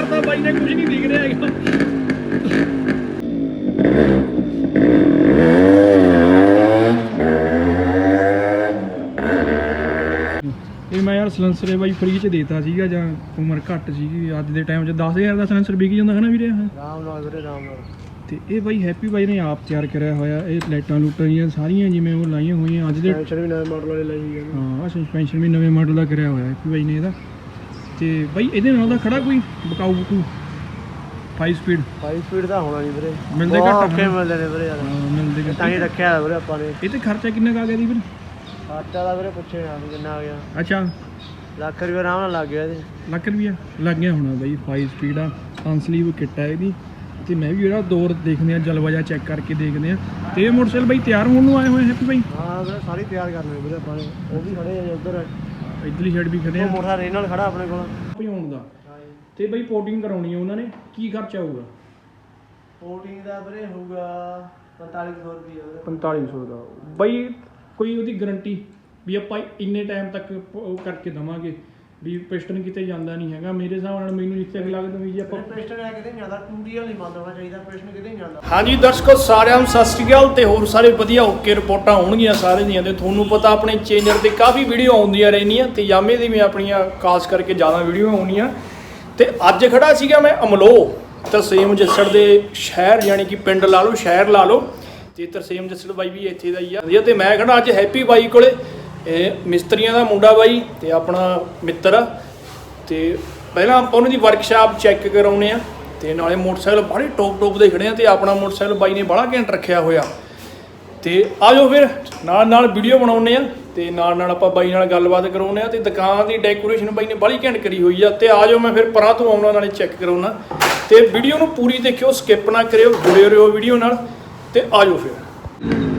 ਕਰਤਾ ਬਾਈ ਨੇ ਕੁਝ ਨਹੀਂ ਦਿਖ ਰਿਹਾ ਹੈਗਾ। ਇਹ ਮੈਂ ਯਾਰ ਸਲੈਂਸਰ ਬਾਈ ਫ੍ਰੀ ਚ ਦੇਤਾ ਸੀਗਾ ਜਾਂ ਉਮਰ ਘੱਟ ਸੀਗੀ ਅੱਜ ਦੇ ਟਾਈਮ 'ਚ 10000 ਦਾ ਸਲੈਂਸਰ ਵਿਕ ਜਾਂਦਾ ਹੈ ਨਾ ਵੀਰੇ ਇਹ? ਰਾਮ ਨਾਲ ਵੀਰੇ ਰਾਮ ਨਾਲ। ਤੇ ਇਹ ਬਾਈ ਹੈਪੀ ਬਾਈ ਨੇ ਆਪ ਤਿਆਰ ਕਰਿਆ ਹੋਇਆ ਇਹ ਲਾਈਟਾਂ ਲੂਟਾਂ ਸਾਰੀਆਂ ਜਿਵੇਂ ਉਹ ਲਾਈਆਂ ਹੋਈਆਂ ਅੱਜ ਦੇ ਟੈਨਸ਼ਨ ਵੀ ਨਵੇਂ ਮਾਡਲ ਵਾਲੇ ਲਈ ਗਏ ਹਾਂ ਸਸਪੈਂਸ਼ਨ ਵੀ ਨਵੇਂ ਮਾਡਲ ਦਾ ਕਰਿਆ ਹੋਇਆ ਹੈਪੀ ਬਾਈ ਨੇ ਇਹਦਾ। ਤੇ ਬਾਈ ਇਹਦੇ ਨਾਲ ਦਾ ਖੜਾ ਕੋਈ? ਬਕਾਊ ਬਕੂ 5 ਸਪੀਡ 5 ਸਪੀਡ ਦਾ ਹੋਣਾ ਨਹੀਂ ਵੀਰੇ। ਮਿਲਦੇ ਘੱਟ ਔਖੇ। ਮਿਲਦੇ ਨੇ ਵੀਰੇ ਯਾਰ। ਮਿਲਦੇ ਗਾ। ਤਾਂ ਹੀ ਰੱਖਿਆ ਵੀਰੇ ਆਪਾਂ ਨੇ। ਇਹ ਤੇ ਖਰਚਾ ਕਿੰਨਾ ਕੁ ਆ ਗਿਆ ਦੀ ਵੀਰ? ਖਰਚਾ ਦਾ ਵੀਰੇ ਪੁੱਛੇ ਨਾ ਕਿੰਨਾ ਆ ਗਿਆ। ਅੱਛਾ। ਲੱਖ ਰੁਪਏ ਆਰਾਮ ਨਾਲ ਲੱਗ ਗਿਆ ਇਹਦੇ। ਲੱਖ ਰੁਪਿਆ ਲੱਗ ਗਿਆ ਹੋਣਾ ਬਾਈ 5 ਸਪੀਡ ਆ। ਅਨਸਲੀਵ ਕਿੱਟ ਆ ਇਹਦੀ। ਤੇ ਮੈਂ ਵੀ ਜਿਹੜਾ ਦੌਰ ਦੇਖਦੇ ਆ ਜਲਵਾਜਾ ਚੈੱਕ ਕਰਕੇ ਦੇਖਦੇ ਆ ਤੇ ਇਹ ਮੋਟਰਸਾਈਕਲ ਬਾਈ ਤਿਆਰ ਹੋਣ ਨੂੰ ਆਏ ਹੋਏ ਹੈਪੀ ਬਾਈ? ਹਾਂ ਵੀਰੇ ਸਾਰੀ ਤਿਆਰ ਕਰਨੀ ਵੀਰੇ ਆਪਾਂ ਨੇ। ਉਹ ਵੀ ਖੜੇ ਆ ਉਧਰ। ਇਧਰਲੀ ਸਾਈਡ ਵੀ ਖੜੇ ਉਹ ਆ ਮੋਟਰ ਰੇ ਨਾਲ ਖੜਾ ਆਪਣੇ ਕੋਲ। ਭਜਾਉਣ ਦਾ। ਤੇ ਬਾਈ ਪੋਰਟਿੰਗ ਕਰਾਉਣੀ ਆ ਉਹਨਾਂ ਨੇ ਕੀ ਖਰਚਾ ਆਊਗਾ ਕੋਟਿੰਗ ਦਾ ਵੀਰੇ ਹੋਊਗਾ 4500 ਰੁਪਏ ਵੀਰੇ। 4500 ਦਾ। ਬਾਈ ਕੋਈ ਉਹਦੀ ਗਾਰੰਟੀ ਵੀ ਆਪਾਂ ਇੰਨੇ ਟਾਈਮ ਤੱਕ ਉਹ ਕਰਕੇ ਦਵਾਂਗੇ। ਵੀ ਪਿਸਟਨ ਕਿਤੇ ਜਾਂਦਾ ਨਹੀਂ ਹੈਗਾ। ਮੇਰੇ ਹਿਸਾਬ ਨਾਲ ਮੈਨੂੰ ਜਿੱਥੇ ਲੱਗਦਾ ਵੀ ਜੇ ਆਪਾਂ ਪਿਸਟਨ ਹੈ ਕਿਤੇ ਜਾਂਦਾ। ਟੂਡੀਅਲ ਨਹੀਂ ਬੰਦ ਹੋਣਾ ਚਾਹੀਦਾ ਪਿਸਟਨ ਕਿਤੇ ਨਹੀਂ ਜਾਂਦਾ। ਹਾਂਜੀ ਦਰਸ਼ਕੋ ਸਾਰਿਆਂ ਨੂੰ ਸਤਿ ਸ਼੍ਰੀ ਅਕਾਲ ਤੇ ਹੋਰ ਸਾਰੇ ਵਧੀਆ ਓਕੇ ਰਿਪੋਰਟਾਂ ਹੋਣਗੀਆਂ ਸਾਰੇ ਦੀਆਂ ਤੇ ਤੁਹਾਨੂੰ ਪਤਾ ਆਪਣੇ ਚੇਂਜਰ ਤੇ ਕਾਫੀ ਵੀਡੀਓ ਆਉਂਦੀਆਂ ਰਹਿੰਦੀਆਂ ਤੇ ਯਾਮੇ ਦੀ ਵੀ ਆਪਣੀਆਂ ਖਾਸ ਕਰਕੇ ਜ਼ਿਆਦਾ ਵੀਡੀਓ ਆਉਣੀਆਂ। ਤੇ ਅੱਜ ਖੜਾ ਸੀਗਾ ਮੈਂ ਅਮਲੋ ਤਰਸੇਮ ਜੱਸੜ ਦੇ ਸ਼ਹਿਰ ਯਾਨੀ ਕਿ ਪਿੰਡ ਲਾ ਲਓ ਸ਼ਹਿਰ ਲਾ ਲਓ। ਤੇ ਤਰਸੇਮ ਜੱਸੜ ਬਾਈ ਵੀ ਇੱਥੇ ਦਾ ਹੀ ਆ। ਤੇ ਮੈਂ ਖੜਾ ਅੱਜ ਹੈਪੀ ਬਾਈ ਕੋਲੇ। ਇਹ ਮਿਸਤਰੀਆਂ ਦਾ ਮੁੰਡਾ ਬਾਈ ਤੇ ਆਪਣਾ ਮਿੱਤਰ ਆ। ਤੇ ਪਹਿਲਾਂ ਆਪਾਂ ਉਹਨਾਂ ਦੀ ਵਰਕਸ਼ਾਪ ਚੈੱਕ ਕਰਾਉਨੇ ਆ। ਤੇ ਨਾਲੇ ਮੋਟਰਸਾਈਕਲ ਬੜੇ ਟੋਪ ਟੋਪ ਦੇ ਖੜੇ ਆ ਤੇ ਆਪਣਾ ਮੋਟਰਸਾਈਕਲ ਬਾਈ ਨੇ ਬੜਾ ਘੈਂਟ ਰੱਖਿਆ ਹੋਇਆ। ਤੇ ਆਜੋ ਫਿਰ, ਨਾਲ ਨਾਲ ਵੀਡੀਓ ਬਣਾਉਨੇ ਆ। ਤੇ ਨਾਲ ਨਾਲ ਆਪਾਂ ਬਾਈ ਨਾਲ ਗੱਲਬਾਤ ਕਰਾਉਨੇ ਆ ਤੇ ਦੁਕਾਨ ਦੀ ਡੈਕੋਰੇਸ਼ਨ ਬਾਈ ਨੇ ਬੜੀ ਘੈਂਟ ਕਰੀ ਹੋਈ ਆ। ਤੇ ਆਜੋ ਮੈਂ ਫਿਰ ਪਰਾਂ ਤੋਂ ਆਉਣਾ, ਨਾਲੇ ਚੈੱਕ ਕਰਾਉਣਾ। ਤੇ ਵੀਡੀਓ ਨੂੰ ਪੂਰੀ ਦੇਖਿਓ ਸਕਿਪ ਨਾ ਕਰਿਓ, ਜੁੜੇ ਰਹੋ ਵੀਡੀਓ ਨਾਲ। ਤੇ ਆਜੋ ਫਿਰ।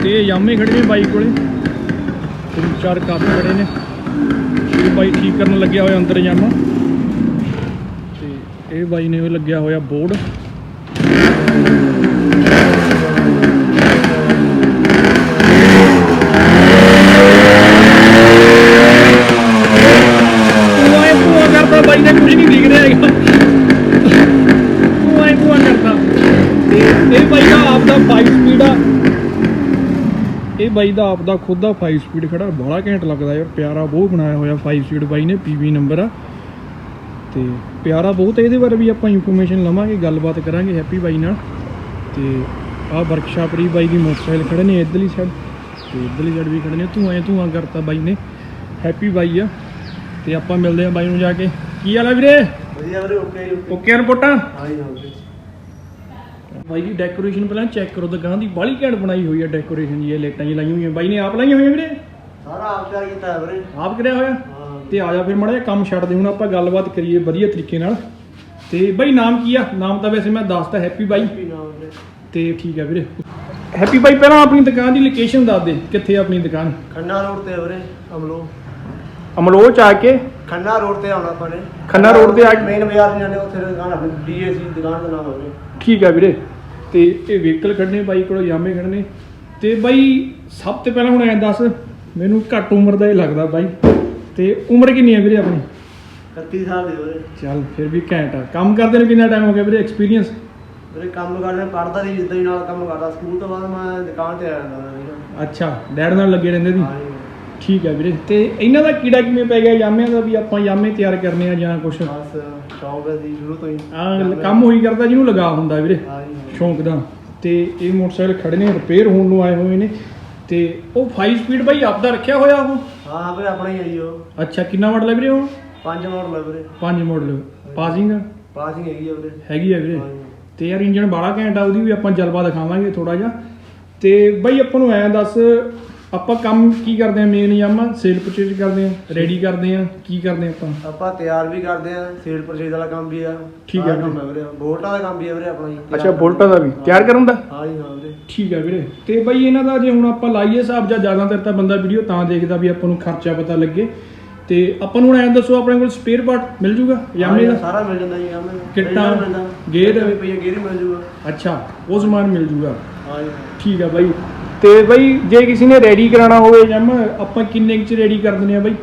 ਤੇ ਯਾਮੇ ਖੜੇ ਨੇ ਬਾਈ ਕੋਲੇ। ਤਿੰਨ ਚਾਰ ਕੱਪ ਖੜੇ ਨੇ ਇਹ ਬਾਈ ਠੀਕ ਕਰਨ ਲੱਗਿਆ ਹੋਇਆ ਅੰਦਰ ਜਾਣਾ। ਤੇ ਇਹ ਬਾਈ ਨੇ ਲੱਗਿਆ ਹੋਇਆ ਬੋਰਡ। ਤੂੰ ਕਰਦਾ ਬਾਈ ਨੇ ਕੁਝ ਨਹੀਂ ਦਿਖ ਰਿਹਾ ਹੈਗਾ। ਬਾਈ ਦਾ ਆਪ ਦਾ ਖੁਦ ਦਾ 5 ਸਪੀਡ ਖੜਾ ਬੜਾ ਘੈਂਟ ਲੱਗਦਾ ਯਾਰ ਪਿਆਰਾ ਬਹੁਤ ਬਣਾਇਆ ਹੋਇਆ 5 ਸਪੀਡ ਬਾਈ ਨੇ ਪੀਵੀ ਨੰਬਰ ਆ। ਤੇ ਪਿਆਰਾ ਬਹੁਤ ਇਹਦੇ ਬਾਰੇ ਵੀ ਆਪਾਂ ਇਨਫੋਰਮੇਸ਼ਨ ਲਵਾਂਗੇ ਗੱਲਬਾਤ ਕਰਾਂਗੇ ਹੈਪੀ ਬਾਈ ਨਾਲ। ਤੇ ਆਹ ਵਰਕਸ਼ਾਪ ਰੀ ਬਾਈ ਦੀ ਮੋਟਰਸਾਈਕਲ ਖੜੇ ਨੇ ਇਧਰਲੀ ਸਾਈਡ ਤੇ ਇਧਰਲੀ ਸਾਈਡ ਵੀ ਖੜੇ ਨੇ ਤੂੰ ਐ ਤੂੰ ਆ ਕਰਤਾ ਬਾਈ ਨੇ। ਹੈਪੀ ਬਾਈ ਆ। ਤੇ ਆਪਾਂ ਮਿਲਦੇ ਆ ਬਾਈ ਨੂੰ ਜਾ ਕੇ। ਕੀ ਹਾਲ ਆ ਵੀਰੇ? ਵਧੀਆ ਵੀਰੇ ਓਕੇ ਓਕੇ ਰਿਪੋਰਟਾਂ? ਹਾਂ ਜੀ ਹਾਂ ਬਾਈ ਦੀ ਡੈਕੋਰੇਸ਼ਨ ਪਹਿਲਾਂ ਚੈੱਕ ਕਰੋ ਦੁਕਾਨ ਦੀ ਬਾਹਲੀ ਘੈਂਟ ਬਣਾਈ ਹੋਈ ਹੈ ਡੈਕੋਰੇਸ਼ਨ ਜੀ ਇਹ ਲਾਈਟਾਂ ਜੀ ਲਾਈਆਂ ਹੋਈਆਂ। ਬਾਈ ਨੇ ਆਪ ਲਾਈਆਂ ਹੋਈਆਂ ਵੀਰੇ? ਸਾਰਾ ਆਪ ਤਿਆਰ ਕੀਤਾ ਵੀਰੇ। ਆਪ ਕਰਿਆ ਹੋਇਆ? ਤੇ ਆ ਜਾ ਫਿਰ ਮਾੜਾ ਕੰਮ ਛੱਡ ਦੇ ਹੁਣ ਆਪਾਂ ਗੱਲਬਾਤ ਕਰੀਏ ਵਧੀਆ ਤਰੀਕੇ ਨਾਲ। ਤੇ ਬਾਈ ਨਾਮ ਕੀ ਆ? ਨਾਮ ਤਾਂ ਵੈਸੇ ਮੈਂ ਦੱਸਤਾ ਹੈਪੀ ਬਾਈ ਤੇ ਠੀਕ ਆ ਵੀਰੇ। ਹੈਪੀ ਬਾਈ ਪਹਿਲਾਂ ਆਪਣੀ ਦੁਕਾਨ ਦੀ ਲੋਕੇਸ਼ਨ ਦੱਸ ਦੇ ਕਿੱਥੇ ਆ ਆਪਣੀ ਦੁਕਾਨ? ਖੰਨਾ ਰੋਡ ਤੇ ਹੈ ਵੀਰੇ ਅਮਲੋ। ਅਮਲੋਹ ਚ ਆ ਕੇ? ਖੰਨਾ ਰੋਡ ਤੇ ਆਉਣਾ ਆਪਾਂ ਨੇ। ਖੰਨਾ road ਤੇ ਆ ਕੇ- ਮੇਨ ਬਾਜ਼ਾਰ ਜਾਂਦੇ ਉੱਥੇ ਦੁਕਾਨ ਆਪਣੀ ਡੀਏਸੀ ਦੁਕਾਨ ਦਾ ਨਾਮ ਹੈ ਵੀਰੇ। ਠੀਕ ਆ ਵੀਰੇ। ਤੇ ਇਹ ਵਹੀਕਲ ਖੜਨੇ ਬਾਈ ਕੋਲ ਯਾਮੇ ਖੜਨੇ ਤੇ ਬਾਈ ਸਭ ਤੋਂ ਪਹਿਲਾਂ ਹੁਣ ਐਂ ਦੱਸ ਮੈਨੂੰ ਘੱਟ ਉਮਰ ਦਾ ਹੀ ਲੱਗਦਾ ਬਾਈ। ਤੇ ਉਮਰ ਕਿੰਨੀ ਹੈ ਵੀਰੇ ਆਪਣੀ? 31 ਸਾਲ ਦੇ ਵੀਰੇ। ਚੱਲ ਫਿਰ ਵੀ ਘੈਂਟ ਆ। ਕੰਮ ਕਰਦੇ ਨੂੰ ਕਿੰਨਾ ਟਾਈਮ ਹੋ ਗਿਆ ਵੀਰੇ ਐਕਸਪੀਰੀਅੰਸ ਵੀਰੇ ਕੰਮ ਕਰਦੇ ਪੜਦਾ ਸੀ ਜਿੱਦਾਂ ਹੀ ਨਾਲ ਕੰਮ ਕਰਦਾ। ਸਕੂਲ ਤੋਂ ਬਾਅਦ ਮੈਂ ਦੁਕਾਨ ਤੇ ਆ ਜਾਂਦਾ ਅੱਛਾ ਡੈਡ ਨਾਲ ਲੱਗੇ ਰਹਿੰਦੇ ਸੀ ਹਾਂ ਜੀ ਠੀਕ ਹੈ ਵੀਰੇ। ਤੇ ਇਹਨਾਂ ਦਾ ਕੀੜਾ ਕਿਵੇਂ ਪੈ ਗਿਆ ਯਾਮਿਆਂ ਦਾ ਵੀ ਆਪਾਂ ਯਾਮੇ ਤਿਆਰ ਕਰਨੇ ਆ ਜਾਂ ਕੁਛ? ਬਸ ਸ਼ੌਂਕ ਹੈ ਸੀ ਸ਼ੁਰੂ ਤੋਂ ਹੀ। ਆ ਕੰਮ ਉਹੀ ਕਰਦਾ ਜਿਹਨੂੰ ਲਗਾ ਹੁੰਦਾ ਵੀਰੇ। ਹਾਂ ਜੀ ਹਾਂ। ਸ਼ੌਂਕ ਦਾ ਤੇ ਇਹ ਮੋਟਰਸਾਈਕਲ ਖੜੇ ਨੇ ਰਿਪੇਅਰ ਹੋਣ ਨੂੰ ਆਏ ਹੋਏ ਨੇ। ਤੇ ਉਹ 5 ਸਪੀਡ ਬਾਈ ਆਪਦਾ ਰੱਖਿਆ ਹੋਇਆ ਉਹ? ਹਾਂ ਵੀਰੇ ਆਪਣਾ ਹੀ ਜੀ ਉਹ। ਅੱਛਾ ਕਿੰਨਾ ਮਾਡਲ ਹੈ ਵੀਰੇ ਉਹ? ਪੰਜ ਮਾਡਲ ਹੈ ਵੀਰੇ। 5 ਮਾਡਲ ਪਾਸਿੰਗ ਪਾਸਿੰਗ ਹੈਗੀ ਆ ਵੀਰੇ। ਹੈਗੀ ਹੈ ਵੀਰੇ। ਤੇ ਯਾਰ ਇੰਜਨ ਬਾਲਾ ਘੈਂਟ ਆ ਉਹਦੀ ਵੀ ਆਪਾਂ ਜਲਵਾ ਦਿਖਾਵਾਂਗੇ ਥੋੜਾ ਜਿਹਾ। ਤੇ ਬਾਈ ਆਪਾਂ ਨੂੰ ਐਂ ਦੱਸ ਆਪਾਂ ਕੰਮ ਕੀ ਕਰਦੇ ਆ ਮੇਨ ਯਾਮਾ ਸੇਲ ਪਰਚੇਜ ਕਰਦੇ ਆ ਰੈਡੀ ਕਰਦੇ ਆ ਕੀ ਕਰਦੇ ਆ ਆਪਾਂ? ਆਪਾਂ ਤਿਆਰ ਵੀ ਕਰਦੇ ਆ ਸੇਲ ਪਰਚੇਜ ਵਾਲਾ ਕੰਮ ਵੀ ਆ ਠੀਕ ਕੰਮ ਹੈ ਵੀਰੇ ਬੋਲਟਾਂ ਦਾ ਕੰਮ ਵੀ ਹੈ ਵੀਰੇ ਆਪਣਾ ਜੀ ਅੱਛਾ ਬੋਲਟਾਂ ਦਾ ਵੀ? ਤਿਆਰ ਕਰਨ ਦਾ? ਹਾਂ ਜੀ ਹਾਂ ਵੀਰੇ। ਠੀਕ ਹੈ ਵੀਰੇ। ਤੇ ਬਾਈ ਇਹਨਾਂ ਦਾ ਜੇ ਹੁਣ ਆਪਾਂ ਲਾਈਏ ਹਿਸਾਬ ਜਾਂ ਜ਼ਿਆਦਾਤਰ ਤਾਂ ਬੰਦਾ ਵੀਡੀਓ ਤਾਂ ਦੇਖਦਾ ਵੀ ਆਪਾਂ ਨੂੰ ਖਰਚਾ ਪਤਾ ਲੱਗੇ। ਤੇ ਆਪਾਂ ਨੂੰ ਹੁਣ ਐਂ ਦੱਸੋ ਆਪਣੇ ਕੋਲ ਸਪੇਅਰ ਪਾਰਟ ਮਿਲ ਜੂਗਾ? ਯਾਮੇ ਦਾ ਸਾਰਾ ਮਿਲ ਜਾਂਦਾ ਜੀ ਯਾਮੇ ਕਿੱਟਾਂ, ਗੇਅਰ। ਵੀ ਪਈ ਗੇਅਰ ਹੀ ਮਿਲ ਜੂਗਾ। ਅੱਛਾ ਉਹ ਸਮਾਨ ਮਿਲ ਜੂਗਾ। ਹਾਂ ਜੀ ਠੀਕ ਆ ਬਾਈ। ਤੇ ਬਾਈ ਜੇ ਕਿਸੇ ਨੇ ਰੈਡੀ ਕਰਾਉਣਾ ਹੋਵੇ ਜਮ ਆਪਾਂ ਕਿੰਨੇ ਕੁ ਚ ਰੈਡੀ ਕਰ ਦਿੰਦੇ ਆ ਬਾਈ?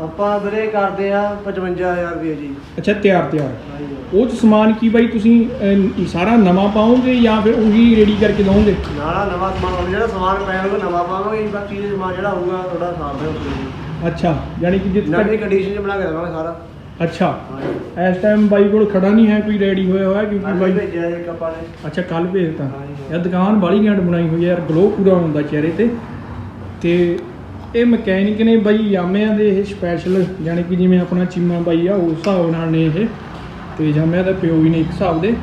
ਆਪਾਂ ਵੀਰੇ ਕਰਦੇ ਆ 55000 ਰੁਪਏ ਜੀ। ਅੱਛਾ ਤਿਆਰ ਤਿਆਰ। ਹਾਂਜੀ ਉਹ ਚ ਸਮਾਨ ਕੀ ਬਾਈ ਤੁਸੀਂ ਅਹ, ਸਾਰਾ ਨਵਾਂ ਪਾਓਗੇ ਜਾਂ ਫਿਰ ਉਹੀ ਰੈਡੀ ਕਰਕੇ ਦਵੋਗੇ ਨਾਲਾ ਨਵਾਂ ਸਮਾਨ ਹੋਣਾ ਜਿਹੜਾ ਸਮਾਨ ਪੈਣ ਉਹ ਨਵਾਂ ਪਾਵਾਂਗੇ ਬਾਕੀ ਸਮਾਨ ਜਿਹੜਾ ਹੋਊਗਾ ਥੋੜਾ ਸਾਫ਼ ਦੇ ਉੱਤੇ ਅੱਛਾ ਯਾਨੀ ਕਿ ਜਿੱਥੇ ਨਵੀਂ ਕੰਡੀਸ਼ਨ 'ਚ ਬਣਾ ਕੇ ਦੇਵਾਂਗੇ ਸਾਰਾ। ਅੱਛਾ। ਹਾਂਜੀ ਇਸ ਟਾਈਮ ਬਾਈ ਕੋਲ ਖੜਾ ਨਹੀਂ ਹੈ ਕੋਈ ਰੈਡੀ ਹੋਇਆ ਹੋਇਆ ਕਿਉਂਕਿ ਬਾਈ ਭੇਜਿਆ ਆਪਾਂ ਨੇ। ਅੱਛਾ ਕੱਲ ਭੇਜਤਾ ਹਾਂਜੀ। ਇਹ ਦੁਕਾਨ ਬਾਲੀ ਘੈਂਟ ਬਣਾਈ ਹੋਈ ਹੈ ਯਾਰ ਗਲੋ ਪੂਰਾ ਹੁੰਦਾ ਚਿਹਰੇ ਤੇ। ਤੇ ਇਹ ਮਕੈਨਿਕ ਨੇ ਬਾਈ ਯਾਮਿਆਂ ਦੇ ਇਹ ਸਪੈਸ਼ਲ ਯਾਨੀ ਕਿ ਜਿਵੇਂ ਆਪਣਾ ਚੀਮਾ ਬਾਈ ਆ ਉਸ ਹਿਸਾਬ ਨਾਲ ਨੇ ਇਹ। ਤੇ ਯਾਮਿਆਂ ਦਾ ਪਿਓ ਵੀ ਨੇ ਇੱਕ ਹਿਸਾਬ ਦੇ।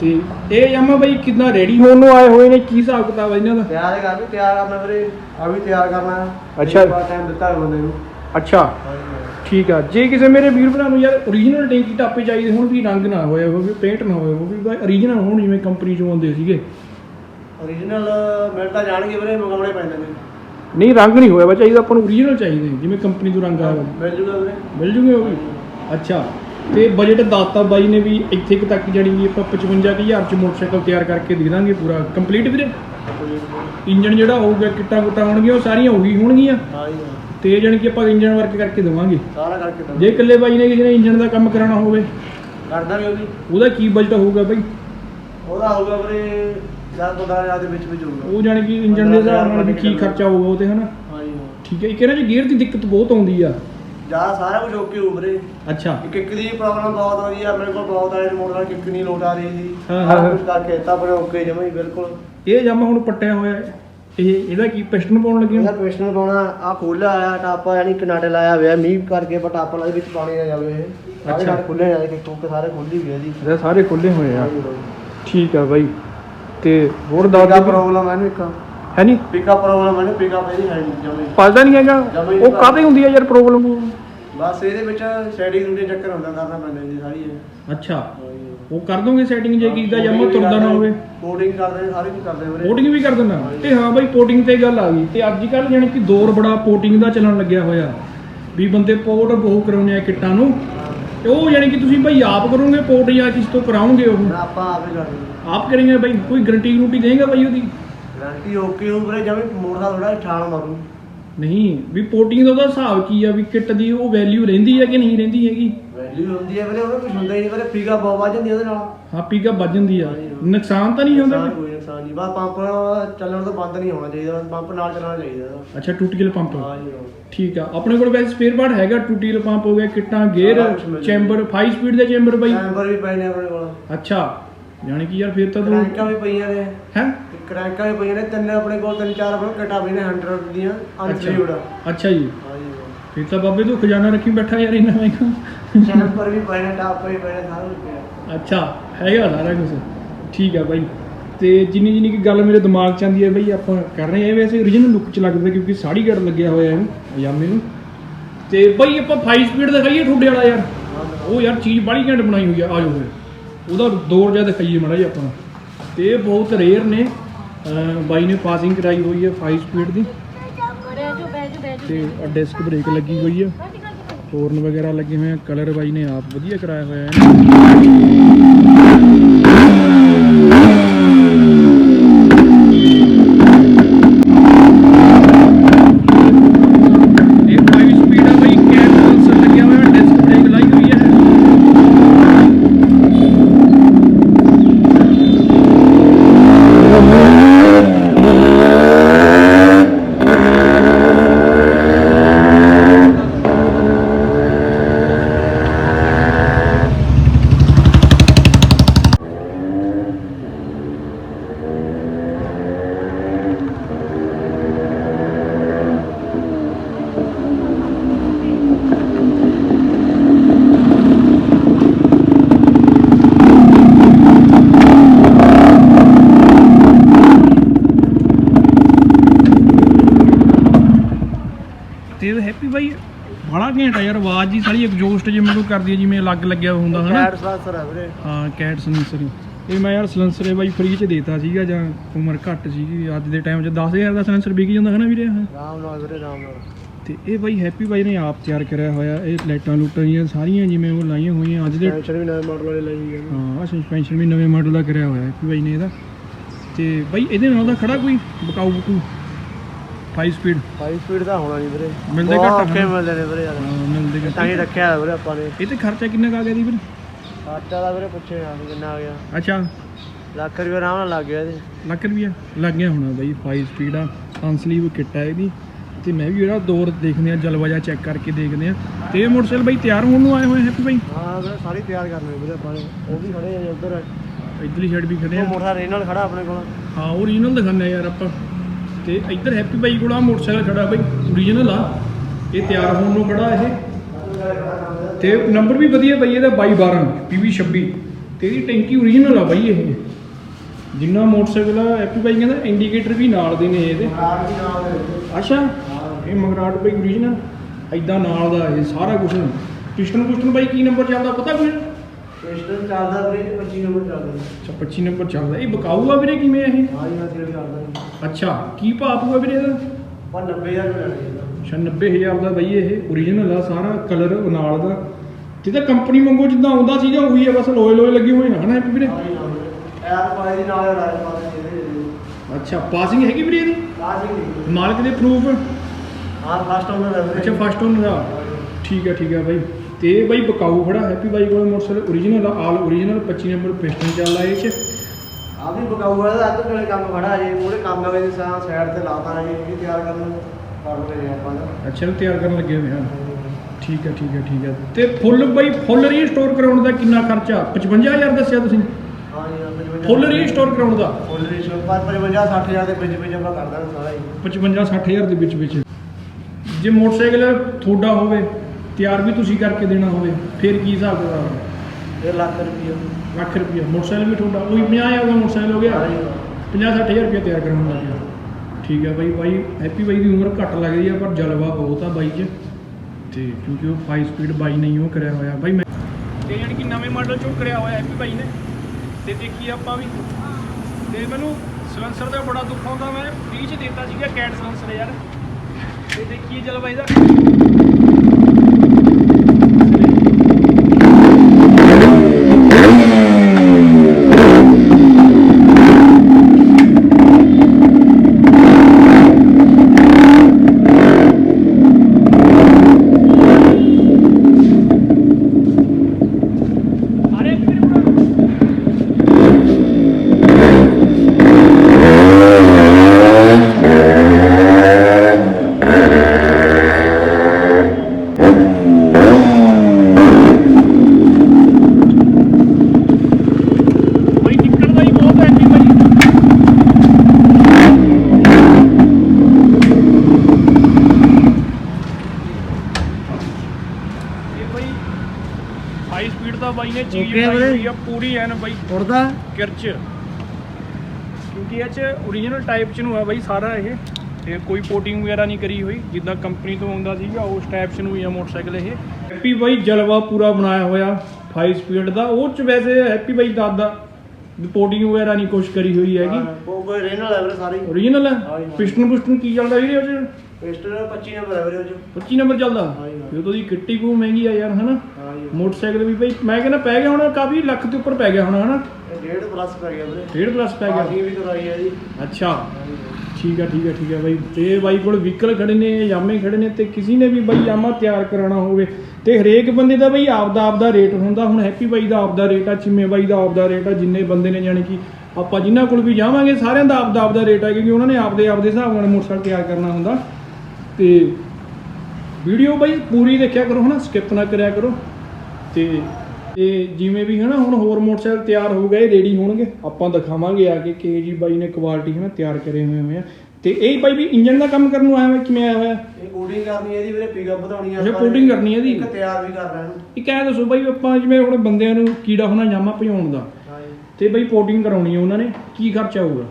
ਤੇ ਇਹ ਯਾਮਾ ਬਾਈ ਕਿਦਾਂ ਰੈਡੀ ਹੋਣ ਨੂੰ ਆਏ ਹੋਏ ਨੇ? ਕੀ ਹਿਸਾਬ ਕਿਤਾਬ ਇਹਨਾਂ ਦਾ? ਤਿਆਰ ਕਰ ਵੀ ਤਿਆਰ ਕਰਨਾ ਵੀਰੇ ਆ ਵੀ ਤਿਆਰ ਕਰਨਾ। ਅੱਛਾ। ਟਾਈਮ ਦਿੱਤਾ ਹੈ ਬੰਦੇ ਨੂੰ ਅੱਛਾ ਹਾਂਜੀ। ਠੀਕ ਆ ਜੇ ਕਿਸੇ ਮੇਰੇ ਵੀਰ ਭਰਾ ਨੂੰ ਯਾਰ ਓਰੀਜਨਲ ਟੈਂਕੀ ਟਾਪੇ ਚਾਹੀਦੇ ਹੋਣ ਵੀ ਰੰਗ ਨਾ ਹੋਇਆ ਹੋਵੇ ਪੇਂਟ ਨਾ ਹੋਇਆ ਹੋਵੇ ਵੀ ਓਰੀਜਨਲ ਹੋਣ ਜਿਵੇਂ ਕੰਪਨੀ ਚੋਂ ਆਉਂਦੇ ਸੀਗੇ। ਓਰੀਜਨਲ ਮਿਲ ਤਾਂ ਜਾਣਗੇ ਵੀਰੇ ਮੰਗਾਉਣੇ ਪੈਂਦੇ ਨੇ। ਨਹੀਂ ਰੰਗ ਨਹੀਂ ਹੋਇਆ ਵਾ ਚਾਹੀਦਾ ਆਪਾਂ ਨੂੰ ਓਰੀਜਨਲ ਚਾਹੀਦੇ ਜਿਵੇਂ ਕੰਪਨੀ ਤੋਂ ਰੰਗ ਆਇਆ ਮਿਲ ਜੂਗਾ ਵੀਰੇ। ਮਿਲ ਜੂਗੇ ਉਹ ਵੀ? ਅੱਛਾ ਤੇ ਬਜਟ ਦਾਤਾ ਬਾਈ ਨੇ ਵੀ ਇੱਥੇ ਕੁ ਤੱਕ ਜਾਣੀ ਕਿ ਆਪਾਂ 55000 ਚ ਮੋਟਰਸਾਈਕਲ ਤਿਆਰ ਕਰਕੇ ਦੇ ਦਾਂਗੇ ਪੂਰਾ। ਕੰਪਲੀਟ ਵੀਰੇ? ਇੰਜਨ ਜਿਹੜਾ ਹੋਊਗਾ ਕਿੱਟਾਂ ਕੁੱਟਾਂ ਹੋਣਗੀਆਂ ਉਹ ਸਾਰੀਆਂ ਉਹੀ ਹੋਣਗੀਆਂ? ਹਾਂਜੀ ਤੇ ਜਾਣੀ ਕਿ ਆਪਾਂ ਇੰਜਨ ਵਰਕ ਕਰਕੇ ਦੇਵਾਂਗੇ। ਸਾਰਾ ਕਰਕੇ। ਜੇ ਇਕੱਲੇ ਬਾਈ ਨੇ ਕਿਸੇ ਨੇ ਇੰਜਨ ਦਾ ਕੰਮ ਕਰਾਉਣਾ ਹੋਵੇ। ਕਰ ਦਾਂਗੇ ਉਹ ਵੀ ਉਹਦਾ। ਕੀ ਬਜਟ ਹੋਊਗਾ ਬਾਈ? ਉਹਦਾ ਹੋਊਗਾ ਵੀਰੇ 10 15000 ਦੇ ਵਿੱਚ ਵਿੱਚ ਹੋਊਗਾ ਉਹ ਜਾਣੀ ਕਿ ਇੰਜਨ ਦੇ ਹਿਸਾਬ ਨਾਲ ਵੀ ਕੀ ਖਰਚਾ ਹੋਊਗਾ ਉਹ ਤੇ ਹਨਾ? ਹਾਂਜੀ ਠੀਕ ਹੈ ਇੱਕ ਇਹਨਾਂ 'ਚ ਗੇਅਰ ਦੀ ਦਿੱਕਤ ਬਹੁਤ ਆਉਂਦੀ ਆ। ਜ਼ਿਆਦਾ ਸਾਰਾ ਕੁਝ ਓਕੇ ਹੋ ਵੀਰੇ। ਅੱਛਾ। ਇੱਕ ਇੱਕ ਦੀ ਪ੍ਰੋਬਲਮ ਬਹੁਤ ਆਉਂਦੀ ਆ ਮੇਰੇ ਕੋਲ ਬਹੁਤ ਆਏ ਮੋਟਰ ਨਾਲ ਕਿੱਕ ਨਹੀਂ ਲੋਟ ਆ ਰਹੀ ਸੀ। ਹਾਂ, ਸਾਰਾ ਹਾਂ, ਕੁਝ ਕਰਕੇ ਤਾਂ ਆਪਣੇ ਓਕੇ ਜਮਾ ਹੀ ਬਿਲਕੁਲ। ਇਹ ਜਮਾ ਹੁਣ ਪੱਟਿਆ ਹੋਇਆ ਹੈ। ਇਹ ਇਹਦਾ ਕੀ ਪਿਸਟਨ ਪਾਉਣ ਲੱਗੇ ਹੋ? ਪੇਸਟਨ ਪਾਉਣਾ ਆ ਖੋਲਿਆ ਆਇਆ ਟਾਪਾ ਯਾਨੀ ਕਨਾਟੇ ਲਾਇਆ ਹੋਇਆ ਮੀਂਹ ਕਰਕੇ ਪਰ ਟਾਪਾ ਲਾਇਆ ਵਿੱਚ ਪਾਣੀ ਨਾ ਜਾਵੇ। ਇਹ ਸਾਰੇ ਅੱਛਾ। ਘਰ ਖੁੱਲੇ ਜਾਂਦੇ ਕਿ ਟੋਕੇ ਸਾਰੇ ਖੁੱਲੀ ਵੀ ਇਹਦੀ ਇਹਦੇ ਸਾਰੇ ਖੁੱਲੇ ਹੋਏ ਆ। ਠੀਕ ਆ ਬਾਈ। ਤੇ ਹੋਰ ਪਿਕਾ ਦੱਸ ਦੇ ਪ੍ਰੋਬਲਮ ਹੈ ਇਹਨੂੰ ਇੱਕ। ਹੈ ਨਹੀਂ ਪਿਕਾ ਪ੍ਰੋਬਲਮ ਹੈ ਪਿਕਾ ਇਹਦੀ ਹੈ ਨਹੀਂ ਜਮੇ। ਪਲਦਾ ਨਹੀਂ ਹੈਗਾ? ਜਮਾਂ ਹੀ ਉਹ ਨਹੀਂ ਕਾਹਦੇ ਹੁੰਦੀ ਆ ਯਾਰ ਪ੍ਰੋਬਲਮ ਬਸ ਇਹਦੇ ਵਿੱਚ ਸ਼ੈਡਿੰਗ ਰੂਟੀਨ ਚੱਕਰ ਹੁੰਦਾ ਕਰਨਾ ਪੈਂਦਾ ਜੀ ਸਾਰੀ ਇਹ। ਅੱਛਾ। ਉਹ ਕਰ ਦੋਗੇ ਸੈਟਿੰਗ ਜੇ ਕੀਤਾ ਜਮਾ ਤੁਰਦਾ ਨਾ ਹੋਵੇ? ਕੋਡਿੰਗ ਕਰਦੇ ਸਾਰੇ ਕੁਝ ਕਰਦੇ ਵੀਰੇ ਪੋਟਿੰਗ ਵੀ ਕਰ ਦਿੰਦਾ। ਤੇ ਹਾਂ ਬਾਈ ਪੋਟਿੰਗ ਤੇ ਗੱਲ ਆ ਗਈ। ਤੇ ਅੱਜ ਕੱਲ ਜਾਣੀ ਕਿ ਦੌਰ ਬੜਾ ਪੋਟਿੰਗ ਦਾ ਚੱਲਣ ਲੱਗਿਆ ਹੋਇਆ। ਵੀ ਬੰਦੇ ਪੋਟ ਬਹੁ ਕਰਾਉਂਦੇ ਆ ਕਿੱਟਾਂ ਨੂੰ। ਤੇ ਉਹ ਜਾਣੀ ਕਿ ਤੁਸੀਂ ਭਾਈ ਆਪ ਕਰੋਗੇ ਪੋਟ ਜਾਂ ਕਿਸ ਤੋਂ ਕਰਾਉਂਗੇ ਉਹ? ਨਾ ਆਪਾਂ ਆਪੇ ਕਰਦੇ ਆਪ ਕरेंगे ਬਾਈ ਕੋਈ ਗਰੰਟੀ ਗਰੂੰਟੀ ਦੇਗਾ ਬਾਈ ਉਹਦੀ? ਗਾਰੰਟੀ ਓਕੇ ਹੋ ਵੀਰੇ ਜਮੇ ਮੋਟਰ ਥੋੜਾ ਛਾਲ ਮਾਰੂ। ਨਹੀਂ ਵੀ ਪੋਟਿੰਗ ਦਾ ਉਹਦਾ ਹਿਸਾਬ ਕੀ ਆ ਵੀ ਕਿੱਟ ਦੀ ਉਹ ਵੈਲਿਊ ਰਹਿੰਦੀ ਹੈ ਕਿ ਨਹੀਂ ਰਹਿੰਦੀ ਹੈਗੀ? ਵੈਲਿਊ ਹੁੰਦੀ ਹੈ ਵੀਰੇ ਉਹਦਾ ਕੁਝ ਹੁੰਦਾ ਹੀ ਨਹੀਂ ਵੀਰੇ ਫੀਗਾ ਬਹੁਤ ਵੱਜ ਜਾਂਦੀ ਉਹਦੇ ਨਾਲ। ਹਾਂ ਪੀਕਾ ਵੱਜ ਜਾਂਦੀ ਆ। ਨੁਕਸਾਨ ਤਾਂ ਨਹੀਂ ਹੁੰਦਾ ਨੁਕਸਾਨ ਕੋਈ ਨੁਕਸਾਨ ਨਹੀਂ ਬਸ ਪੰਪ ਚੱਲਣ ਤੋਂ ਬੰਦ ਨਹੀਂ ਹੋਣਾ ਚਾਹੀਦਾ ਬਸ ਪੰਪ ਨਾਲ ਚੱਲਣਾ ਚਾਹੀਦਾ। ਇਹਦਾ। ਅੱਛਾ ਟੂਟੀਕਲ ਪੰਪ। ਹਾਂ ਜੀ ਹਾਂ। ਠੀਕ ਆ ਆਪਣੇ ਕੋਲ ਵੈਸੇ ਸਪੇਅਰ ਪਾਰਟ ਹੈਗਾ ਟੂਟੀਕਲ ਪੰਪ ਹੋ ਗਿਆ ਕਿੱਟਾਂ ਗੇਅਰ। ਚੈਂਬਰ 5 ਸਪੀਡ ਦੇ ਚੈਂਬਰ ਬਾਈ? ਕੈਂਬਰ ਵੀ ਪਏ ਨੇ ਆਪਣੇ ਕੋਲ। ਅੱਛਾ ਯਾਨੀ ਕਿ ਯਾਰ ਫਿਰ ਤਾਂ ਤੂੰ ਕਰੈਂਕਾਂ ਵੀ ਪਈਆਂ ਨੇ। ਹੈ? ਕਰੈਂਕਾਂ ਵੀ ਪਈਆਂ ਨੇ ਤਿੰਨ ਆਪਣੇ ਕੋਲ ਤਿੰਨ ਚਾਰ ਆਪਣੇ ਕਟਾ ਵੀ ਨੇ 100 ਦੀਆਂ ਅਨਸਲੀਵਡ ਅੱਛਾ। ਜੀ। ਹਾਂ ਜੀ ਫਿਰ ਤਾਂ ਬਾਬੇ ਤੂੰ ਖਜ਼ਾਨਾ ਰੱਖੀ ਬੈਠਾ ਯਾਰ ਇਹਨਾਂ ਮਹਿੰਗਾ ਚੈਂਬਰ ਵੀ ਪਏ ਨੇ ਟਾਪ ਵੀ ਪਏ ਨੇ ਸਾਰਾ ਕੁਝ ਅੱਛਾ ਹੈਗਾ ਸਾਰਾ ਕੁਝ ਠੀਕ ਆ ਬਾਈ। ਤੇ ਜਿੰਨੀ ਜਿੰਨੀ ਕੀ ਗੱਲ ਮੇਰੇ ਦਿਮਾਗ 'ਚ ਆਉਂਦੀ ਹੈ ਬਈ ਆਪਾਂ ਕਰ ਰਹੇ ਹਾਂ ਵੈਸੇ origignal ਲੁੱਕ 'ਚ ਲੱਗਦਾ ਕਿਉਂਕਿ ਸਾੜੀ ਗੜ ਲੱਗਿਆ ਹੋਇਆ ਇਹਨੂੰ ਪਜਾਮੇ ਨੂੰ। ਤੇ ਬਈ ਆਪਾਂ 5 ਸਪੀਡ ਦਿਖਾਈਏ ਠੁੱਡੇ ਵਾਲਾ ਯਾਰ। ਉਹ ਯਾਰ ਚੀਜ਼ ਬੜੀ ਘੈਂਟ ਬਣਾਈ ਹੋਈ ਆ ਆਜੋ ਫਿਰ। ਉਹਦਾ ਦੌਰ ਜਿਹਾ ਦਿਖਾਈਏ ਮਾੜਾ ਜਿਹਾ ਆਪਾਂ ਤੇ ਬਹੁਤ ਰੇਅਰ ਨੇ। ਬਾਈ ਨੇ ਪਾਸਿੰਗ ਕਰਾਈ ਹੋਈ ਹੈ 5 ਸਪੀਡ ਦੀ। ਤੇ ਡਿਸਕ ਬ੍ਰੇਕ ਲੱਗੀ ਹੋਈ ਆ ਹੋਰਨ ਵਗੈਰਾ ਲੱਗੇ ਹੋਏ ਆ। ਕਲਰ ਬਾਈ ਨੇ ਆਪ ਵਧੀਆ ਕਰਾਇਆ ਹੋਇਆ ਹੈ ਇਹ 5 ਸਪੀਡ ਆ ਬਾਈ ਕੈਟ ਸੈਂਸਰ ਲੱਗਿਆ ਹੋਇਆ ਡਿਸਕ ਬ੍ਰੇਕ ਲਾਈ ਹੋਈ ਹੈ ਤੇ ਇਹ ਹੈਪੀ ਬਾਈ ਬੜਾ ਘੈਂਟ ਆ ਯਾਰ ਆਵਾਜ਼ ਦੀ ਸਾਰੀ ਐਗਜ਼ੌਸਟ ਜਿਵੇਂ ਕੋਈ ਕਰਦੀ ਹੈ ਜਿਵੇਂ ਅਲੱਗ ਲੱਗਿਆ ਹੁੰਦਾ ਹਨਾ? ਕੈਟ ਸਲਾਸਰ ਹੈ ਵੀਰੇ। ਹਾਂ ਕੈਟ ਸਲੈਂਸਰ ਇਹ ਮੈਂ ਯਾਰ ਸਲੈਂਸਰ ਇਹ ਬਾਈ ਫ੍ਰੀ ਚ ਦੇਤਾ ਸੀਗਾ ਜਾਂ ਉਮਰ ਘੱਟ ਸੀਗੀ ਅੱਜ ਦੇ ਟਾਈਮ 'ਚ 10000 ਦਾ ਸਲੈਂਸਰ ਵਿਕ ਜਾਂਦਾ ਹੈ ਨਾ ਵੀਰੇ ਇਹ? ਰਾਮ ਨਾਲ ਵੀਰੇ ਰਾਮ ਨਾਲ। ਤੇ ਇਹ ਬਾਈ ਹੈਪੀ ਬਾਈ ਨੇ ਆਪ ਤਿਆਰ ਕਰਿਆ ਹੋਇਆ ਇਹ ਲਾਈਟਾਂ ਲੂਟਾਂ ਦੀਆਂ ਸਾਰੀਆਂ ਜਿਵੇਂ ਉਹ ਲਾਈਆਂ ਹੋਈਆਂ ਅੱਜ ਦੇ ਟੈਨਸ਼ਨ ਵੀ ਨਵੇਂ ਮਾਡਲ ਵਾਲੇ ਲਈ ਗਏ ਨੇ। ਹਾਂ ਸਸਪੈਂਸ਼ਨ ਵੀ ਨਵੇਂ ਮਾਡਲ ਦਾ ਕਰਿਆ ਹੋਇਆ ਹੈਪੀ ਬਾਈ ਨੇ ਇਹਦਾ। ਤੇ ਬਾਈ ਇਹਦੇ ਨਾਲ ਦਾ ਖੜਾ ਕੋਈ ਬਕਾਊ ਬਕੂ? 5 ਸਪੀਡ 5 ਸਪੀਡ ਦਾ ਹੋਣਾ ਨਹੀਂ ਵੀਰੇ। ਮਿਲਦੇ ਘੱਟ ਔਖੇ ਹਨ। ਮਿਲਦੇ ਨੇ ਵੀਰੇ ਯਾਰ। ਮਿਲਦੇ ਤਾਂ ਹੀ ਰੱਖਿਆ ਹੈ ਵੀਰੇ ਆਪਾਂ ਨੇ। ਇਹ ਤੇ ਖਰਚਾ ਕਿੰਨਾ ਕੁ ਆ ਗਿਆ ਦੀ ਵੀਰ? ਆਟਾ ਦਾ ਵੀਰੇ ਪੁੱਛੇ ਆ ਕਿੰਨਾ ਆ ਗਿਆ। ਅੱਛਾ। ਲੱਖ ਰੁਪਏ ਆਰਾਮ ਨਾਲ ਲੱਗ ਗਿਆ ਇਹਦੇ। ਲੱਖ ਰੁਪਿਆ ਲੱਗ ਗਿਆ ਹੋਣਾ ਬਾਈ 5 ਸਪੀਡ ਆ। ਅਨਸਲੀਵ ਕਿੱਟ ਹੈ ਇਹਦੀ। ਤੇ ਮੈਂ ਵੀ ਜਿਹੜਾ ਦੌਰ ਦੇਖਦੇ ਆ ਜਲਵਾਜਾ ਚੈੱਕ ਕਰਕੇ ਦੇਖਦੇ ਆ। ਤੇ ਇਹ ਮੋਟਰਸਾਈਕਲ ਬਾਈ ਤਿਆਰ ਹੋਣ ਨੂੰ ਆਏ ਹੋਏ ਹੈਪੀ ਬਾਈ? ਹਾਂ ਵੀਰੇ ਸਾਰੀ ਤਿਆਰ ਕਰਨੀ ਵੀਰੇ ਆਪਾਂ ਨੇ। ਉਹ ਵੀ ਖੜੇ ਆ ਉੱਧਰ। ਇਧਰਲੀ ਸਾਈਡ ਵੀ ਖੜੇ ਉਹ ਆ। ਮੋਟਰ ਰੇ ਨਾਲ ਖੜਾ ਆਪਣੇ ਕੋਲ। ਹਾਂ ਓਰੀਜਨਲ ਦਿਖਾਉਂਦੇ ਆ ਯਾਰ ਆਪਾਂ। ਤੇ ਇੱਧਰ ਹੈਪੀ ਬਾਈ ਕੋਲ ਆ ਮੋਟਰਸਾਈਕਲ ਖੜਾ ਬਾਈ ਓਰੀਜਨਲ ਆ। ਇਹ ਤਿਆਰ ਹੋਣ ਨੂੰ ਖੜਾ ਇਹ। ਤੇ ਨੰਬਰ ਵੀ ਵਧੀਆ ਬਾਈ ਇਹਦਾ 2212 PV26 ਤੇ ਇਹਦੀ ਟੈਂਕੀ ਓਰੀਜਨਲ ਆ ਬਾਈ ਇਹ। ਜਿੰਨਾ ਮੋਟਰਸਾਈਕਲ ਆ ਹੈਪੀ ਬਾਈ ਕਹਿੰਦਾ ਇੰਡੀਕੇਟਰ ਵੀ ਨਾਲ ਦੇ ਨੇ ਇਹਦੇ। ਅੱਛਾ ਇਹ ਮਗਰਾਟ ਬਾਈ ਓਰੀਜਨਲ ਐਦਾਂ ਨਾਲ ਦਾ ਇਹ ਸਾਰਾ ਕੁਝ ਪਿਸਟਨ ਪੁਸਟਨ ਬਾਈ ਕੀ ਨੰਬਰ ਚੱਲਦਾ ਪਤਾ ਕੋਈ ਪਿਸਟਨ ਚੱਲਦਾ ਵੀਰੇ ਤੇ 25 ਨੰਬਰ ਚੱਲਦਾ। ਅੱਛਾ 25 ਨੰਬਰ ਚੱਲਦਾ। ਇਹ ਬਕਾਊ ਆ ਵੀਰੇ ਕਿਵੇਂ ਇਹ? ਹਾਂ ਜੀ ਮੈਂ ਤੇਰੇ ਕਰਦਾ ਅੱਛਾ ਕੀ ਭਾਅ ਪੂਗਾ ਵੀਰੇ ਇਹਦਾ? ਪਰ 90000 ਰੁਪਏ ਲੈਣੇ। ਅੱਛਾ 90000 ਦਾ ਬਈ ਇਹ ਓਰੀਜਨਲ ਆ ਸਾਰਾ ਕਲਰ ਨਾਲ ਦਾ। ਜਿਹਦਾ ਕੰਪਨੀ ਵਾਂਗੂ ਜਿੱਦਾਂ ਆਉਂਦਾ ਸੀਗਾ ਉਹੀ ਆ ਬਸ ਲੋਏ ਲੋਏ ਲੱਗੇ ਹੋਏ ਆ ਹਨਾ ਵੀਰੇ? ਜੀ। ਐਪ ਪਾਈ ਦੀ ਨਾਲ ਰਾਜ ਪਾਸ ਇਹਦੇ ਅੱਛਾ ਪਾਸਿੰਗ ਹੈਗੀ ਵੀਰੇ ਇਹਦੀ? ਲਾਜ਼ਮੀ ਨਹੀਂ। ਮਾਲਕ ਦੇ ਪ੍ਰੂਫ ਹਾਂ ਫਸਟ ਆਨਰ ਹੈ ਅੱਛਾ ਫਸਟ ਓਨਰ ਦਾ ਠੀਕ ਹੈ ਠੀਕ ਹੈ ਬਾਈ। ਤੇ ਬਾਈ ਬਕਾਊ ਖੜਾ ਹੈਪੀ ਬਾਈ ਕੋਲ ਮੋਟਰਸਾਈਕਲ ਓਰੀਜਨਲ ਆ ਆਲ ਓਰੀਜਨਲ 25 ਨੰਬਰ ਪਿਸਟਨ ਚੱਲਦਾ ਇਹ ਚ। ਆ ਵੀ ਬਕਾਊ ਵਾਲਾ ਦਾ ਅੱਧ ਵੇਲੇ ਕੰਮ ਖੜਾ ਜੇ ਪੂਰੇ ਕੰਮ ਲਗੇ ਸਾਂ ਸਾਈਡ ਤੇ ਲਾਤਾ ਜੀ ਵੀ ਤਿਆਰ ਕਰਨ ਨੇ ਆਪਾਂ ਦਾ ਅੱਛਾ ਨੂੰ ਤਿਆਰ ਕਰਨ ਲੱਗੇ ਹੋਏ ਹਾਂ ਠੀਕ ਹੈ ਠੀਕ ਹੈ ਠੀਕ ਹੈ। ਤੇ ਫੁੱਲ ਬਾਈ ਫੁੱਲ ਰੀਸਟੋਰ ਕਰਾਉਣ ਦਾ ਕਿੰਨਾ ਖਰਚਾ? 55000 ਦੱਸਿਆ ਤੁਸੀਂ। ਹਾਂ ਜੀ 55 ਫੁੱਲ ਰੀਸਟੋਰ ਕਰਾਉਣ ਦਾ? ਫੁੱਲ ਰੀਸਟੋਰ ਪਰ 55 60000 ਦੇ ਵਿੱਚ ਵਿੱਚ ਆਪਾਂ ਕਰਦਾ ਸਾਰਾ ਹੀ। 55 60000 ਦੇ ਵਿੱਚ ਵਿੱਚ। ਜੇ ਮੋਟਰਸਾਈਕਲ ਤੁਹਾਡਾ ਹੋਵੇ ਤਿਆਰ ਵੀ ਤੁਸੀਂ ਕਰਕੇ ਦੇਣਾ ਹੋਵੇ ਫਿਰ ਕੀ ਹਿਸਾਬ ਕਿਤਾਬ ਇਹ ਲੱਖ ਰੁਪਏ ਲੱਖ ਰੁਪਈਆ। ਮੋਟਰਸਾਈਕਲ ਵੀ ਤੁਹਾਡਾ ਉਹੀ 50000 ਦਾ ਮੋਟਰਸਾਈਕਲ ਹੋ ਗਿਆ। ਹਾਂ ਜੀ। 50 60000 ਰੁਪਇਆ ਤਿਆਰ ਕਰਾਉਣ ਲੱਗ ਗਿਆ। ਠੀਕ ਹੈ ਬਾਈ ਬਾਈ ਹੈਪੀ ਬਾਈ ਦੀ ਉਮਰ ਘੱਟ ਲੱਗਦੀ ਆ ਪਰ ਜਲਵਾ ਬਹੁਤ ਆ ਬਾਈ 'ਚ। ਤੇ ਕਿਉਂਕਿ ਉਹ 5 ਸਪੀਡ ਬਾਈ ਨਹੀਂ ਉਹ ਕਰਿਆ ਹੋਇਆ। ਬਾਈ ਮੈਂ ਤੇ ਯਾਨੀ ਕਿ ਨਵੇਂ ਮਾਡਲ ਚੋਂ ਕਰਿਆ ਹੋਇਆ ਹੈਪੀ ਬਾਈ ਨੇ। ਤੇ ਦੇਖੀ ਆਪਾਂ ਵੀ। ਤੇ ਮੈਨੂੰ ਸਲੈਂਸਰ ਦਾ ਬੜਾ ਦੁੱਖ ਆਉਂਦਾ ਮੈਂ 20 ਚ ਦਿੱਤਾ ਸੀਗਾ ਕੈਟ ਸਲੈਂਸਰ ਯਾਰ। ਤੇ ਦੇਖੀਏ ਚਲ ਬਾਈ ਦਾ ਅਰੇ ਵੀਰ ਬੜਾ ਬਾਈ ਨਿਕਲਦਾ ਹੀ ਬਹੁਤ ਹੈ ਜੀ ਬਾਈ ਇਹ ਬਾਈ ਹਾਈ ਸਪੀਡ ਦਾ ਬਾਈ ਨੇ ਚੀਜ਼ Okay ਆ ਬਣਾਈ ਵੀਰੇ। ਆ ਐਨ ਬਾਈ? ਉੜਦਾ? ਕਿਰਚ। ਕਿਉਂਕਿ ਇਹ ਚ ਓਰੀਜਨਲ ਟਾਈਪ ਚ ਨੂੰ ਹੈ ਬਾਈ ਸਾਰਾ ਇਹ। ਤੇ ਕੋਈ ਕੋਟਿੰਗ ਵਗੈਰਾ ਨਹੀਂ ਕਰੀ ਹੋਈ। ਜਿੱਦਾਂ ਕੰਪਨੀ ਤੋਂ ਆਉਂਦਾ ਸੀਗਾ ਉਸ ਟਾਈਪ ਚ ਨੂੰ ਹੀ ਆ ਮੋਟਰਸਾਈਕਲ ਇਹ। ਹੈਪੀ ਬਾਈ ਜਲਵਾ ਪੂਰਾ ਬਣਾਇਆ ਹੋਇਆ। 5 ਸਪੀਡ ਦਾ। ਉਹ ਚ ਵੈਸੇ ਹੈਪੀ ਬਾਈ ਦਾਦਾ ਕੋਟਿੰਗ ਵਗੈਰਾ ਨਹੀਂ ਕੁਛ ਕਰੀ ਹੋਈ ਹੈਗੀ। ਉਹ ਕੋਈ ਰਹਿਣ ਵਾਲਾ ਵੀਰੇ ਸਾਰੀ। ਓਰੀਜਨਲ ਹੈ। ਪਿਸਟਨ ਪੁਸਟਨ ਕੀ ਚੱਲਦਾ ਵੀਰੇ ਉਹ ਚ? ਪਿਸਟਨ 25 ਨੰਬਰ ਹੈ ਵੀਰੇ ਉਹ 'ਚ। 25 ਨੰਬਰ ਚੱਲਦਾ? ਹਾਂਜੀ। ਇਹ ਤਾਂ ਦੀ ਕਿੱਟੀ ਕੋ ਮਹਿੰਗੀ ਆ ਯਾਰ ਹਨਾ? ਹਾਂ ਜੀ ਮੋਟਰਸਾਈਕਲ ਵੀ ਬਈ ਮੈਂ ਕਹਿੰਦਾ ਪੈ ਗਿਆ ਹੋਣਾ ਕਾਫੀ ਲੱਖ ਦੇ ਉੱਪਰ ਪੈ ਗਿਆ ਹੋਣਾ ਹਨਾ? ਇਹ ਡੇਢ ਪਲੱਸ ਪੈ ਗਿਆ ਵੀਰੇ। ਡੇਢ ਪਲੱਸ ਪੈ ਗਿਆ। ਪਾਰਕਿੰਗ ਵੀ ਕਰਾਈ ਹੈ ਜੀ। ਅੱਛਾ। ਹਾਂ ਜੀ। ਠੀਕ ਆ ਠੀਕ ਆ ਠੀਕ ਆ ਬਾਈ। ਤੇ ਬਾਈ ਕੋਲ ਵਹੀਕਲ ਖੜੇ ਨੇ ਯਾਮੇ ਖੜੇ ਨੇ ਤੇ ਕਿਸੇ ਨੇ ਵੀ ਬਾਈ ਯਾਮਾ ਤਿਆਰ ਕਰਾਉਣਾ ਹੋਵੇ ਤੇ ਹਰੇਕ ਬੰਦੇ ਦਾ ਬਾਈ ਆਪਦਾ ਆਪਦਾ ਰੇਟ ਹੁੰਦਾ। ਹੁਣ ਹੈਪੀ ਬਾਈ ਦਾ ਆਪਦਾ ਰੇਟ ਆ ਚਿੰਮੇ ਬਾਈ ਦਾ ਆਪਦਾ ਰੇਟ ਆ ਜਿੰਨੇ ਬੰਦੇ ਨੇ ਜਾਣੀ ਕਿ ਆਪਾਂ ਜਿਨ੍ਹਾਂ ਕੋਲ ਵੀ ਜਾਵਾਂਗੇ ਸਾਰਿਆਂ ਦਾ ਆਪਦਾ ਆਪਦਾ ਰੇਟ ਆ ਕਿਉਂਕਿ ਉਹਨਾਂ ਨੇ ਆਪਦੇ ਆਪਦੇ ਹਿਸਾਬ ਨਾਲ ਮੋਟਰਸਾਈਕਲ ਤਿਆਰ ਕਰਨਾ ਹੁੰਦਾ। ਤੇ ਵੀਡੀਓ ਬਾਈ ਪੂਰੀ ਦੇਖਿਆ ਕਰੋ ਹਨਾ? ਸਕਿਪ ਨਾ ਕਰਿਆ ਕਰੋ। ਤੇ ਤੇ ਜਿਵੇਂ ਵੀ ਹਨਾ ਹੁਣ ਹੋਰ ਮੋਟਰਸਾਈਕਲ ਤਿਆਰ ਹੋ ਗਏ ਰੈਡੀ ਹੋਣਗੇ। ਆਪਾਂ ਦਿਖਾਵਾਂਗੇ ਆ ਕੇ ਕਿ ਜੀ ਬਾਈ ਨੇ ਕੁਆਲਿਟੀ ਹਨਾ ਤਿਆਰ ਕਰੇ ਹੋਏ ਹੋਏ ਆ। ਤੇ ਇਹ ਬਾਈ ਵੀ ਇੰਜਨ ਦਾ ਕੰਮ ਕਰਨ ਨੂੰ ਆਇਆ ਹੋਇਆ ਕਿਵੇਂ ਆਇਆ ਹੋਇਆ? ਇਹ ਕੋਡਿੰਗ ਕਰਨੀ ਹੈ ਇਹਦੀ ਵੀਰੇ ਪਿਕਅਪ ਵਧਾਉਣੀ ਹੈ ਅੱਛਾ, coating ਕਰਨੀ ਹੈ ਇਹਦੀ। ਇੱਕ ਤਿਆਰ ਵੀ ਕਰਨਾ ਇਹਨੂੰ ਇਹ ਕਹਿ ਦੱਸੋ ਬਾਈ ਆਪਾਂ ਜਿਵੇਂ ਹੁਣ ਬੰਦਿਆਂ ਨੂੰ ਕੀੜਾ ਹੋਣਾ ਜਾਮਾ ਭਜਾਉਣ ਦਾ ਤੇ ਬਾਈ ਕੋਟਿੰਗ ਕਰਾਉਣੀ ਹੈ ਉਹਨਾਂ ਨੇ ਕੀ ਖਰਚਾ ਹੋਊਗਾ?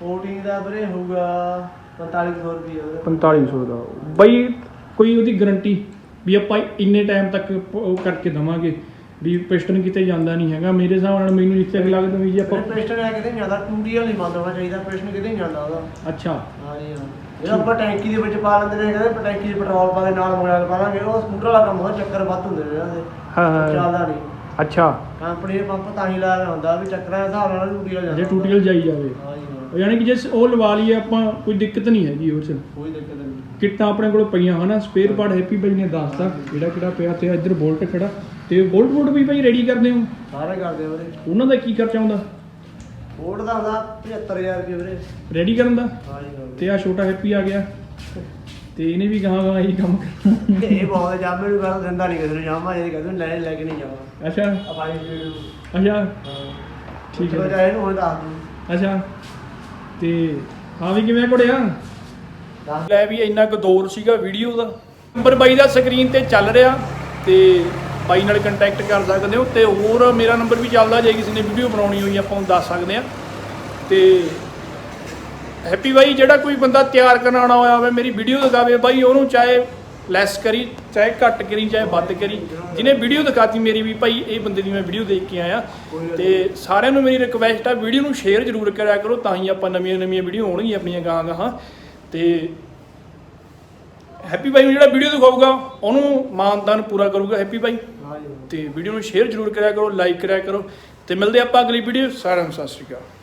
ਕੋਡਿੰਗ ਦਾ ਵੀਰੇ ਹੋਊਗਾ 4500 ਰੁਪਏ ਵੀਰੇ 4500 ਦਾ। ਬਾਈ ਕੋਈ ਉਹਦੀ ਗਾਰੰਟੀ ਵੀ ਆਪਾਂ ਇੰਨੇ ਟਾਈਮ ਤੱਕ ਪ- ਉਹ ਕਰਕੇ ਦਵਾਂਗੇ ਵੀ ਪਿਸਟਨ ਕਿਤੇ ਜਾਂਦਾ ਨਹੀਂ ਹੈਗਾ। ਮੇਰੇ ਹਿਸਾਬ ਨਾਲ ਮੈਨੂੰ ਤੱਕ ਲੱਗਦਾ ਵੀ ਜੇ ਆਪਾਂ ਪਿਸਟਨ ਹੈ ਕਿਤੇ ਨਹੀਂ ਜਾਂਦਾ ਟੂਟੀ ਵਾਲੀ ਬੰਦ ਹੋਣਾ ਚਾਹੀਦਾ। ਪਿਸਟਨ ਕਿਤੇ ਨਹੀਂ ਜਾਂਦਾ ਉਹਦਾ। ਅੱਛਾ। ਹਾਂ ਜੀ ਹਾਂ। ਜਿਹੜਾ ਆਪਾਂ ਟੈਂਕੀ ਦੇ ਵਿੱਚ ਪਾ ਲੈਂਦੇ ਨੇ ਕਹਿੰਦੇ ਟੈਂਕੀ 'ਚ ਪੈਟਰੋਲ ਪਾ ਕੇ ਨਾਲ ਮੋਬਾਈਲ ਪਾ ਲਾਂਗੇ। ਉਹ ਸਕੂਟਰ ਵਾਲਾ ਕੰਮ ਹੁੰਦਾ ਚੱਕਰ ਵੱਧ ਹੁੰਦੇ ਨੇ ਇਹਨਾਂ ਦੇ ਹਾਂ। ਚੱਲਦਾ ਨਹੀਂ। ਅੱਛਾ। ਕੰਪਨੀ ਦੇ ਪੰਪ ਤਾਂ ਹੀ ਲਾਇਆ ਹੁੰਦਾ ਵੀ ਚੱਕਰਾਂ ਦੇ ਹਿਸਾਬ ਨਾਲ ਟੂਟੀ ਵਾਲਾ ਜੇ ਜਾਂਦਾ। ਜਾਈ ਜਾਵੇ। ਹਾਂ ਹਾਂ ਯਾਨੀ ਕਿ ਜੇ ਉਹ ਲਵਾ ਲਈਏ ਆਪਾਂ ਕੋਈ ਦਿੱਕਤ ਨਹੀਂ ਹੈਗੀ ਉਹ ਚ। ਕੋਈ ਦਿੱਕਤ ਨਹੀਂ। ਕਿੱਟਾਂ ਆਪਣੇ ਕੋਲ ਪਈਆਂ ਹਨਾ ਸਪੇਅਰ ਪਾਰਟ ਹੈਪੀ ਬਾਈ ਨੇ ਦੱਸਤਾ ਕਿਹੜਾ ਕਿਹੜਾ ਪਿਆ ਤੇ ਇੱਧਰ ਬੋਲਟ ਖੜਾ। ਤੇ ਬੋਲਟ ਬੋਲਟ ਵੀ ਭਾਈ ਰੈਡੀ ਕਰਦੇ ਹੋ? ਸਾਰੇ ਕਰਦੇ ਵੀਰੇ। ਉਹਨਾਂ ਦਾ ਕੀ ਖਰਚਾ ਆਉਂਦਾ? ਫੋਰਡ ਦਾ ਹੁੰਦਾ 75000 ਰੁਪਏ ਵੀਰੇ। ਰੈਡੀ ਕਰਨ ਦਾ? ਹਾਂ ਜੀ ਤੇ ਆ ਛੋਟਾ ਹੈਪੀ ਆ ਗਿਆ। ਤੇ ਇਹਨੇ ਵੀ ਗਾਂ ਗਾਂ ਇਹੀ ਕੰਮ ਕਰਨਾ। ਇਹ ਬਹੁਤ ਜਾਮੇ ਨੂੰ ਗੱਲ ਦਿੰਦਾ ਨਹੀਂ ਕਿਸੇ ਨੂੰ ਜਾਮਾ ਜੇ ਕਹਿੰਦੇ ਲੈ ਲੈ ਕੇ ਨਹੀਂ ਜਾਵਾ ਅੱਛਾ। ਅਪਾਈ ਵੀਡੀਓ ਅੱਛਾ। ਠੀਕ ਹੈ। ਇਹਨੂੰ ਹੁਣ ਦੱਸ ਦੂੰ। ਅੱਛਾ। ਤੇ ਹਾਂ ਵੀ ਕਿਵੇਂ ਘੜਿਆ? ਲੈ ਵੀ ਇੰਨਾ ਕੁ ਦੌਰ ਸੀਗਾ ਵੀਡੀਓ ਦਾ। ਨੰਬਰ ਬਾਈ ਦਾ ਸਕਰੀਨ ਤੇ ਚੱਲ ਰਿਹਾ ਤੇ ਬਾਈ ਨਾਲ ਕੰਟੈਕਟ ਕਰ ਸਕਦੇ ਹੋ ਤੇ ਹੋਰ ਮੇਰਾ ਨੰਬਰ ਵੀ ਚੱਲਦਾ ਜੇ ਕਿਸੇ ਨੇ ਵੀਡੀਓ ਬਣਾਉਣੀ ਹੋਈ ਆਪਾਂ ਨੂੰ ਦੱਸ ਸਕਦੇ ਆ ਤੇ ਹੈਪੀ ਬਾਈ, ਜਿਹੜਾ ਕੋਈ ਬੰਦਾ ਤਿਆਰ ਕਰਾਉਣਾ ਹੋਇਆ ਹੋਵੇ, ਮੇਰੀ ਵੀਡੀਓ ਦਿਖਾਵੇ ਬਾਈ, ਉਹਨੂੰ ਚਾਹੇ ਲੈਸ ਕਰੀ, ਚਾਹੇ ਘੱਟ ਕਰੀ, ਚਾਹੇ ਵੱਧ ਕਰੀ। ਜਿਹਨੇ ਵੀਡੀਓ ਦਿਖਾਤੀ ਮੇਰੀ ਵੀ, ਭਾਈ, ਇਹ ਬੰਦੇ ਦੀ ਮੈਂ ਵੀਡੀਓ ਦੇਖ ਕੇ ਆਇਆ। ਤੇ ਸਾਰਿਆਂ ਨੂੰ ਮੇਰੀ ਰਿਕਵੈਸਟ ਆ ਵੀਡੀਓ ਨੂੰ ਸ਼ੇਅਰ ਜ਼ਰੂਰ ਕਰਿਆ ਕਰੋ, ਤਾਂ ਹੀ ਆਪਾਂ ਨਵੀਆਂ ਨਵੀਆਂ ਵੀਡੀਓ ਆਉਣਗੀਆਂ ਆਪਣੀਆਂ ਗਾਂ ਗਾਹਾਂ। ਤੇ ਹੈਪੀ ਬਾਈ ਨੂੰ ਜਿਹੜਾ ਵੀਡੀਓ ਦਿਖਾਊਗਾ, ਉਹਨੂੰ ਮਾਨਦਾਨ ਪੂਰਾ ਕਰੂਗਾ ਹੈਪੀ ਬਾਈ ਹਾਂ ਤੇ ਵੀਡੀਓ ਨੂੰ ਸ਼ੇਅਰ ਜ਼ਰੂਰ ਕਰਿਆ ਕਰੋ ਲਾਈਕ ਕਰਿਆ ਕਰੋ। ਤੇ ਮਿਲਦੇ ਆਪਾਂ ਅਗਲੀ ਵੀਡੀਓ ਸਾਰਿਆਂ ਨੂੰ ਸਤਿ ਸ਼੍ਰੀ ਅਕਾਲ।